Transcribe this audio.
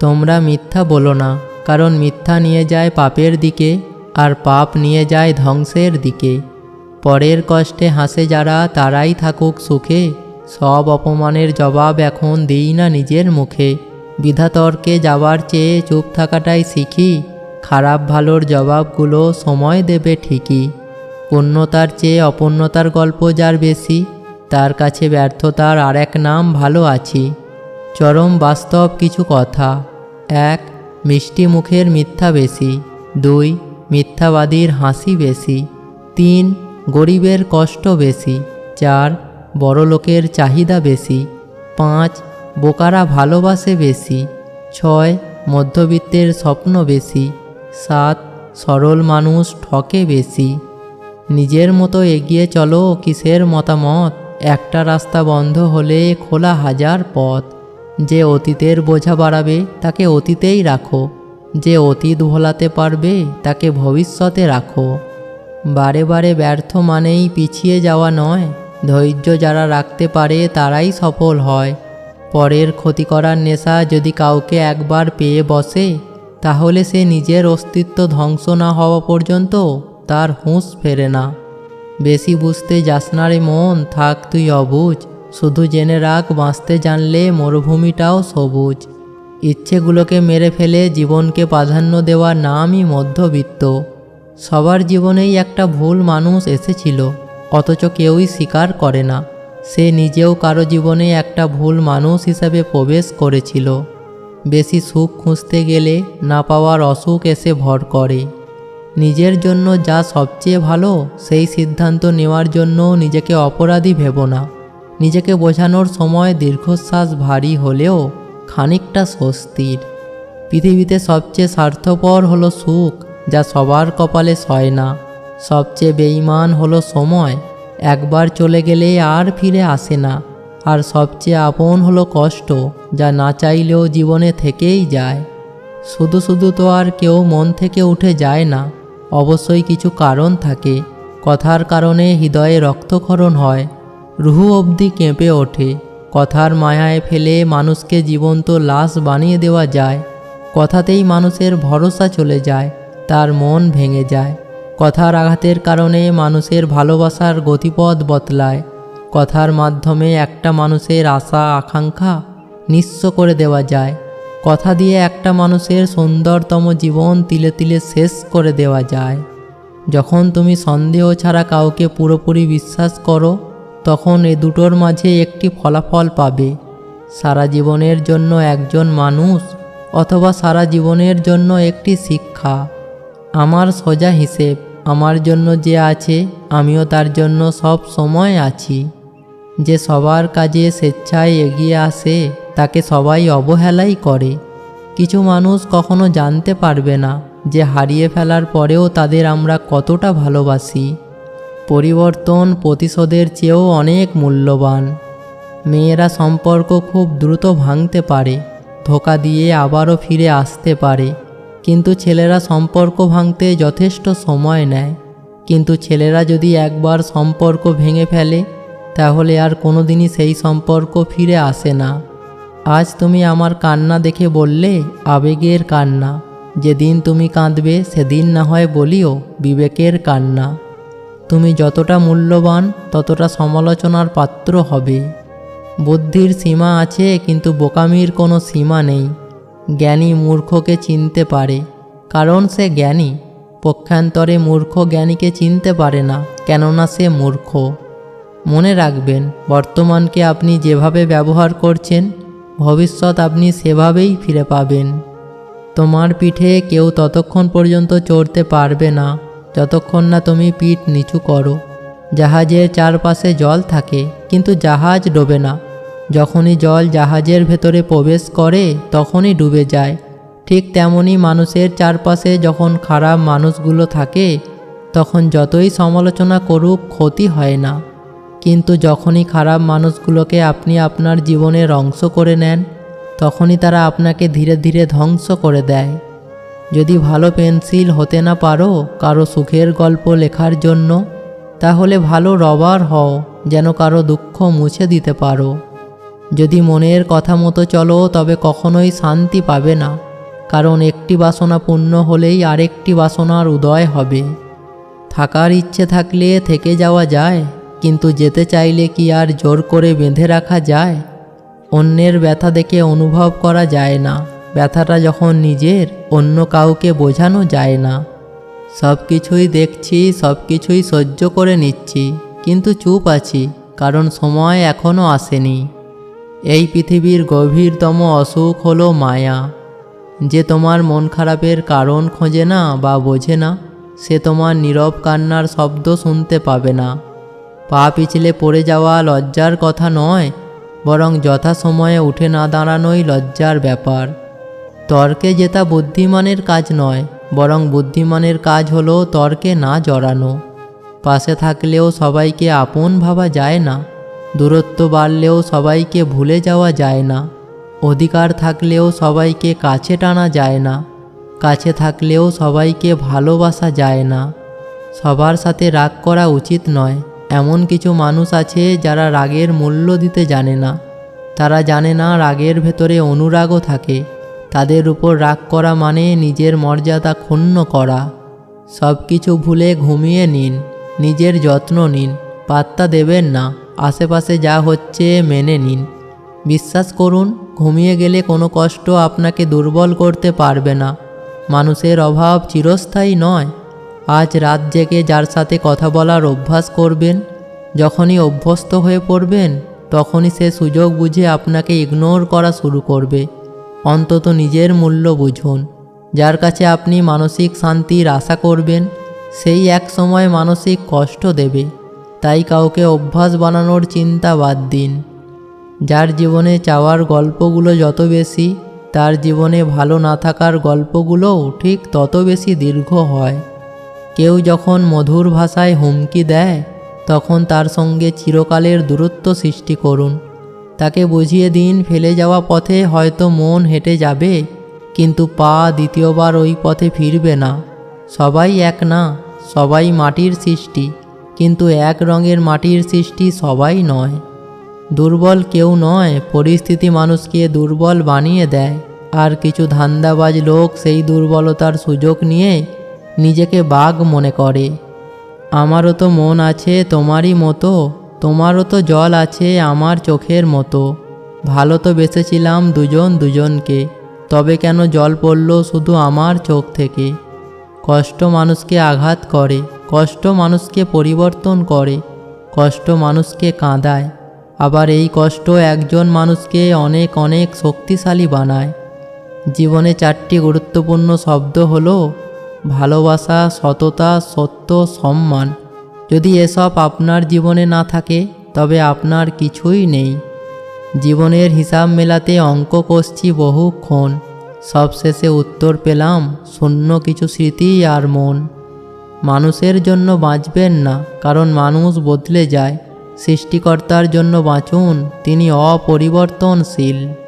তোমরা মিথ্যা বলো না, কারণ মিথ্যা নিয়ে যায় পাপের দিকে, আর পাপ নিয়ে যায় ধ্বংসের দিকে। পরের কষ্টে হাসে যারা, তারাই থাকুক সুখে। সব অপমানের জবাব এখন দিই না নিজের মুখে। বিধাতর্কে যাওয়ার চেয়ে চুপ থাকাটাই শিখি। খারাপ ভালোর জবাবগুলো সময় দেবে ঠিকই। পূর্ণতার চেয়ে অপূর্ণতার গল্প যার বেশি, তার কাছে ব্যর্থতার আর এক নাম ভালো আছি। চরম বাস্তব কিছু কথা। এক, মিষ্টি মুখের মিথ্যা বেশি। দুই, মিথ্যাবাদীর হাসি বেশি। তিন, গরিবের কষ্ট বেশি। চার, বড়লোকের চাহিদা বেশি। পাঁচ, বোকারা ভালোবাসে বেশি। ছয়, মধ্যবিত্তের স্বপ্ন বেশি। সাত, সরল মানুষ ঠকে বেশি। নিজের মতো এগিয়ে চলো কিসের মতামত? একটা রাস্তা বন্ধ হলে খোলা হাজার পথ। যে অতীতের বোঝা বাড়াবে, তাকে অতীতেই রাখো। যে অতীত ভোলাতে পারবে, তাকে ভবিষ্যতে রাখো। বারে বারে ব্যর্থ মানেই পিছিয়ে যাওয়া নয়। ধৈর্য যারা রাখতে পারে, তারাই সফল হয়। পরের ক্ষতি করার নেশা যদি কাউকে একবার পেয়ে বসে, তাহলে সে নিজের অস্তিত্ব ধ্বংস না হওয়া পর্যন্ত তার হুঁশ ফেরে না। বেশি বুঝতে যাস না রে মন, থাক তুই অবুঝ। শুধু জেনে রাখ, বাঁচতে জানলে মরুভূমিটাও সবুজ। ইচ্ছেগুলোকে মেরে ফেলে জীবনকে প্রাধান্য দেওয়ার নামই মধ্যবিত্ত। সবার জীবনেই একটা ভুল মানুষ এসেছিল, অথচ কেউই স্বীকার করে না। সে নিজেও কারও জীবনে একটা ভুল মানুষ হিসাবে প্রবেশ করেছিল। বেশি সুখ খুঁজতে গেলে না পাওয়ার অসুখ এসে ভর করে। নিজের জন্য যা সবচেয়ে ভালো, সেই সিদ্ধান্ত নেওয়ার জন্য নিজেকে অপরাধী ভেব না। নিজেকে বোঝানোর সময় দীর্ঘশ্বাস ভারী হলেও খানিকটা স্বস্তির। পৃথিবীতে সবচেয়ে স্বার্থপর হলো সুখ, যা সবার কপালে সয় না। সবচেয়ে বেঈমান হলো সময়, একবার চলে গেলে আর ফিরে আসে না। আর সবচেয়ে আপন হলো কষ্ট, যা না চাইলেও জীবনে থেকেই যায়। শুধু শুধু তো আর কেউ মন থেকে উঠে যায় না, অবশ্যই কিছু কারণ থাকে। কথার কারণে হৃদয়ে রক্তক্ষরণ হয়। রুহু অবধি কেঁপে ওঠে। কথার মায়ায় ফেলে মানুষকে জীবন্ত লাশ বানিয়ে দেওয়া যায়। কথাতেই মানুষের ভরসা চলে যায়, তার মন ভেঙে যায়। কথার আঘাতের কারণে মানুষের ভালোবাসার গতিপথ বদলায়। কথার মাধ্যমে একটা মানুষের আশা, আকাঙ্ক্ষা নিঃস্ব করে দেওয়া যায়। কথা দিয়ে একটা মানুষের সুন্দরতম জীবন তিলে তিলে শেষ করে দেওয়া যায়। যখন তুমি সন্দেহ ছাড়া কাউকে পুরোপুরি বিশ্বাস করো তখন এ দুটোর মাঝে একটি ফলাফল পাবে। সারা জীবনের জন্য একজন মানুষ অথবা সারা জীবনের জন্য একটি শিক্ষা। আমার সোজা হিসেব, আমার জন্য যে আছে, আমিও তার জন্য সব সময় আছি। যে সবার কাজে স্বেচ্ছায় এগিয়ে আসে, তাকে সবাই অবহেলাই করে। কিছু মানুষ কখনো জানতে পারবে না যে হারিয়ে ফেলার পরেও তাদের আমরা কতটা ভালোবাসি। পরিবর্তন প্রতিশোধের চেয়েও অনেক মূল্যবান। মেয়েরা সম্পর্ক খুব দ্রুত ভাঙতে পারে, ধোকা দিয়ে আবারও ফিরে আসতে পারে। কিন্তু ছেলেরা সম্পর্ক ভাঙতে যথেষ্ট সময় নেয়। কিন্তু ছেলেরা যদি একবার সম্পর্ক ভেঙে ফেলে, তাহলে আর কোনো দিনই সেই সম্পর্ক ফিরে আসে না। আজ তুমি আমার কান্না দেখে বললে, আবেগের কান্না। যেদিন তুমি কাঁদবে, সেদিন না হয় বলিও, বিবেকের কান্না। তুমি যতটা মূল্যবান, ততটা সমালোচনার পাত্র হবে। বুদ্ধির সীমা আছে, কিন্তু বোকামির কোনো সীমা নেই। জ্ঞানী মূর্খকে চিনতে পারে। কারণ সে জ্ঞানী। পক্ষান্তরে মূর্খ জ্ঞানীকে চিনতে পারে না, কেননা সে মূর্খ। মনে রাখবেন, বর্তমানকে আপনি যেভাবে ব্যবহার করছেন, ভবিষ্যৎ আপনি সেভাবেই ফিরে পাবেন। তোমার পিঠে কেউ ততক্ষণ পর্যন্ত চড়তে পারবে না। যতক্ষণ না তুমি পিঠ নিচু করো। জাহাজের চারপাশে জল থাকে, কিন্তু জাহাজ ডোবে না। যখনই জল জাহাজের ভেতরে প্রবেশ করে, তখনই ডুবে যায়। ঠিক তেমনই মানুষের চারপাশে যখন খারাপ মানুষগুলো থাকে, তখন যতই সমালোচনা করুক ক্ষতি হয় না। কিন্তু যখনই খারাপ মানুষগুলোকে আপনি আপনার জীবনের অংশ করে নেন, তখনই তারা আপনাকে ধীরে ধীরে ধ্বংস করে দেয়। যদি ভালো পেন্সিল হতে না পারো কারও সুখের গল্প লেখার জন্য, তাহলে ভালো রবার হও, যেন কারও দুঃখ মুছে দিতে পারো। যদি মনের কথা মতো চলো, তবে কখনোই শান্তি পাবে না, কারণ একটি বাসনা পূর্ণ হলেই আরেকটি বাসনার উদয় হবে। থাকার ইচ্ছে থাকলে থেকে যাওয়া যায়, কিন্তু যেতে চাইলে কি আর জোর করে বেঁধে রাখা যায়? অন্যের ব্যথা দেখে অনুভব করা যায় না। ব্যথাটা যখন নিজের, অন্য কাউকে বোঝানো যায় না। সব কিছুই দেখছি সব কিছুই সহ্য করে নিচ্ছি, কিন্তু চুপ আছি, কারণ সময় এখনও আসেনি। এই পৃথিবীর গভীরতম অসুখ হলো মায়া। যে তোমার মন খারাপের কারণ খোঁজে না বা বোঝে না, সে তোমার নীরব কান্নার শব্দ শুনতে পাবে না। পা পিছলে পড়ে যাওয়া লজ্জার কথা নয়, বরং যথাসময়ে উঠে না দাঁড়ানোই লজ্জার ব্যাপার। তর্কে জেতা বুদ্ধিমানের কাজ নয়, বরং বুদ্ধিমানের কাজ হলো তর্কে না জড়ানো। পাশে থাকলেও সবাইকে আপন ভাবা যায় না, দূরত্ব বাড়লেও সবাইকে ভুলে যাওয়া যায় না, অধিকার থাকলেও সবাইকে কাছে টানা যায় না, কাছে থাকলেও সবাইকে ভালোবাসা যায় না। সবার সাথে রাগ করা উচিত নয়, এমন কিছু মানুষ আছে যারা রাগের মূল্য দিতে জানে না। তারা জানে না রাগের ভেতরে অনুরাগও থাকে। তাদের উপর রাগ করা মানে নিজের মর্যাদা ক্ষুণ্ণ করা। সব কিছু ভুলে ঘুমিয়ে নিন, নিজের যত্ন নিন, পাত্তা দেবেন না, আশেপাশে যা হচ্ছে মেনে নিন। বিশ্বাস করুন, ঘুমিয়ে গেলে কোনো কষ্ট আপনাকে দুর্বল করতে পারবে না। মানুষের অভাব চিরস্থায়ী নয়। আজ রাত জেগে যার সাথে কথা বলার অভ্যাস করবেন, যখনই অভ্যস্ত হয়ে পড়বেন, তখনই সে সুযোগ বুঝে আপনাকে ইগনোর করা শুরু করবে। অন্তত নিজের মূল্য বুঝুন। যার কাছে আপনি মানসিক শান্তির আশা করবেন, সেই এক সময় মানসিক কষ্ট দেবে। তাই কাউকে অভ্যাস বানানোর চিন্তা বাদ দিন। যার জীবনে চাওয়ার গল্পগুলো যত বেশি, তার জীবনে ভালো না থাকার গল্পগুলোও ঠিক তত বেশি দীর্ঘ হয়। কেউ যখন মধুর ভাষায় হুমকি দেয়, তখন তার সঙ্গে চিরকালের দূরত্ব সৃষ্টি করুন। তাকে বুঝিয়ে দিন, ফেলে যাওয়া পথে হয়তো মন হেঁটে যাবে, কিন্তু পা দ্বিতীয়বার ওই পথে ফিরবে না। সবাই এক না, সবাই মাটির সৃষ্টি, কিন্তু এক রঙের মাটির সৃষ্টি সবাই নয়। দুর্বল কেউ নয়, পরিস্থিতি মানুষকে দুর্বল বানিয়ে দেয়, আর কিছু ধান্দাবাজ লোক সেই দুর্বলতার সুযোগ নিয়ে নিজেকে বাঘ মনে করে। আমারও তো মন আছে তোমারই মতো তোমারও তো জল আছে আমার চোখের মতো। ভালো তো বেসেছিলাম দুজন দুজনকে, তবে কেন জল পড়ল শুধু আমার চোখ থেকে? কষ্ট মানুষকে আঘাত করে, কষ্ট মানুষকে পরিবর্তন করে, কষ্ট মানুষকে কাঁদায়। আবার এই কষ্ট একজন মানুষকে অনেক অনেক শক্তিশালী বানায়। জীবনে চারটি গুরুত্বপূর্ণ শব্দ হলো ভালোবাসা, সততা, সত্য, সম্মান। যদি এসব আপনার জীবনে না থাকে, তবে আপনার কিছুই নেই। জীবনের হিসাব মেলাতে অঙ্ক কষছি বহুক্ষণ। সবশেষে উত্তর পেলাম, শূন্য কিছু স্মৃতি আর মন। মানুষের জন্য বাঁচবেন না, কারণ মানুষ বদলে যায়। সৃষ্টিকর্তার জন্য বাঁচুন, তিনি অপরিবর্তনশীল।